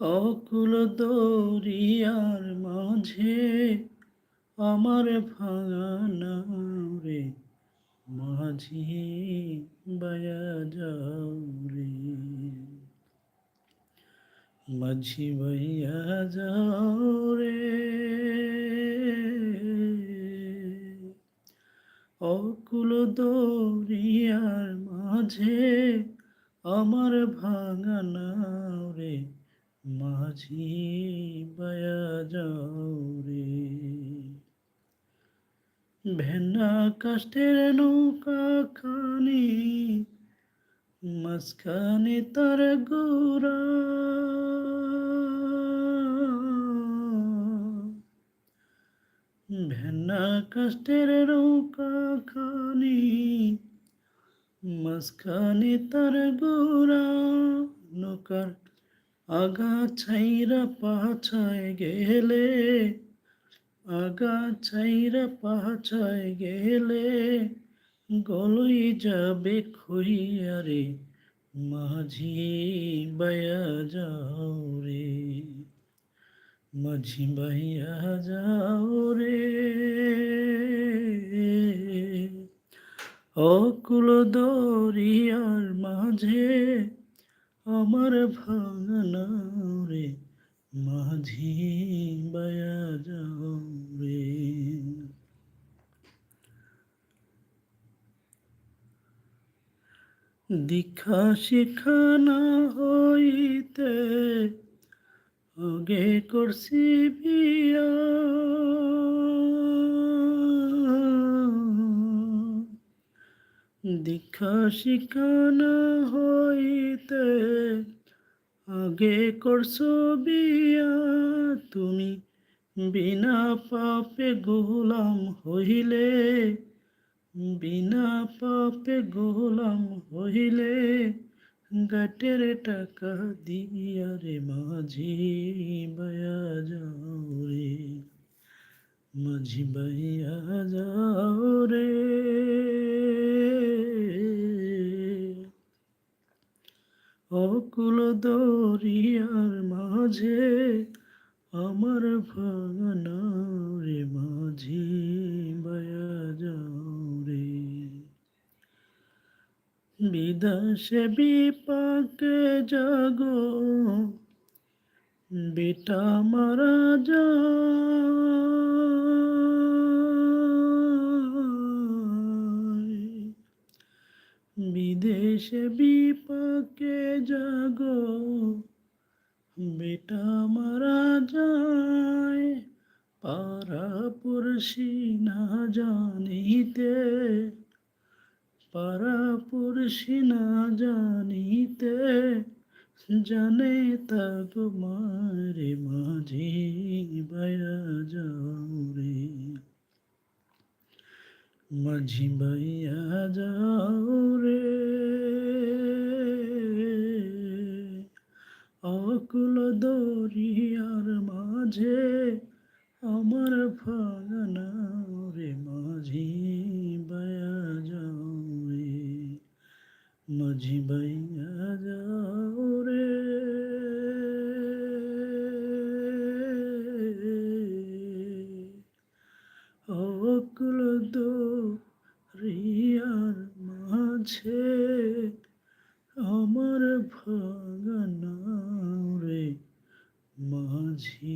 অকুল দরিয়ার মাঝে আমার ভাঙানাও রে মাঝি বায়া যাও রে। মাঝি বাইয়া যাও রে। অকুল দরিয়ার মাঝে আমার ভাঙানাও রে মাঝি বায়া যাও রে। ভেন্না কাষ্টের নৌকা খানি, মাঝখানে তার গোরা ভেন্না কাষ্টের নৌকা খানি, মাঝখানে তার গোরা নৌকার আগা ছাইরা পাছায় গেলে আগা ছাইরা পাছায় গেলে, গলই যাবে খইয়ারে মাঝি বায়া যাও রে, মাঝি বাইয়া যাও রে। অকুল দরিয়ার মাঝে আমার ভাঙনা রে মাঝি বায়া যাও রে। দীক্ষা শিখানা হইতে আগে করছি বিয়া। দীক্ষা শিখানা হইতে আগে করছ বিয়া। তুমি বিনা পাপে গোলাম হইলে, বিনা পাপে গোলাম হইলে গাটের টাকা দিয়া রে মাঝি বায়া যাও রে, মাঝি বাইয়া যাও রে অকুল দরিয়ার মাঝে, আমার ভাঙনা রে মাঝি, বায়া যাও রে। বিদাসে বিপাকে জাগো, বেটা মারা যায় বিদেশে বিপাকে জাগো বেটা মারা যায় পাড়া পড়শি না জানিতে পাড়া পড়শি না জানিতে, জানে তা মারে মাঝি বায়া যাও রে। মাঝি বাইয়া যাও রে। অকুল দরিয়ার মাঝে আমার ভাগনা রে মাঝি, বায়া যাও রে। মাঝি বাইয়া যাও রে। অকুল দরিয়ার মাঝে মাঝি